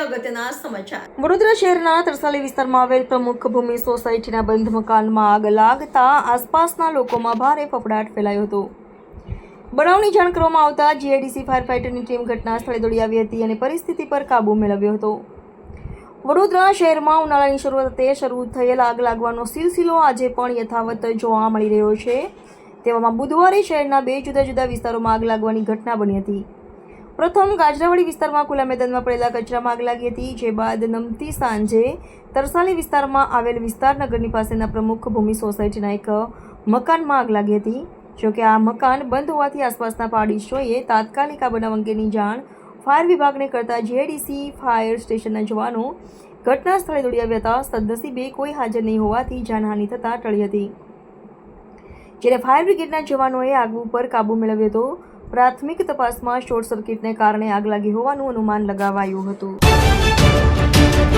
અગત્યના સમાચાર. વડોદરા શહેરના તરસાલી વિસ્તારમાં આવેલ પ્રમુખ ભૂમિ સોસાયટીના બંધ મકાનમાં આગ લાગતા આસપાસના લોકોમાં ભારે ફફડાટ ફેલાયો હતો. બનાવની જાણ કરવામાં આવતા જીઆઈડીસી ફાયર ફાઇટરની ટીમ ઘટના સ્થળે દોડી આવી હતી અને પરિસ્થિતિ પર કાબૂ મેળવ્યો હતો. વડોદરા શહેરમાં ઉનાળાની શરૂઆતે શરૂ થયેલ આગ લાગવાનો સિલસિલો આજે પણ યથાવત જોવા મળી રહ્યો છે. તેવામાં બુધવારે શહેરના બે જુદા જુદા વિસ્તારોમાં આગ લાગવાની ઘટના બની હતી. પ્રથમ ગાજરાવાડી વિસ્તારમાં ખુલ્લા મેદાનમાં પડેલા કચરામાં આગ લાગી હતી, જે બાદ નમતી સાંજે તરસાલી વિસ્તારમાં આવેલ વિસ્તારનગરની પાસેના પ્રમુખ ભૂમિ સોસાયટીના એક મકાનમાં આગ લાગી હતી. જોકે આ મકાન બંધ હોવાથી આસપાસના પાડીશોએ તાત્કાલિક આ બનાવ અંગેની જાણ ફાયર વિભાગને કરતા જેડીસી ફાયર સ્ટેશનના જવાનો ઘટના સ્થળે દોડી આવ્યા હતા. સદનસીબે કોઈ હાજર નહીં હોવાથી જાનહાનિ થતાં ટળી હતી. જ્યારે ફાયર બ્રિગેડના જવાનોએ આગ ઉપર કાબૂ મેળવ્યો હતો પ્રાથમિક તપાસમાં શોર્ટ સર્કિટને કારણે આગ લાગી હોવાનું અનુમાન લગાવાયું હતું.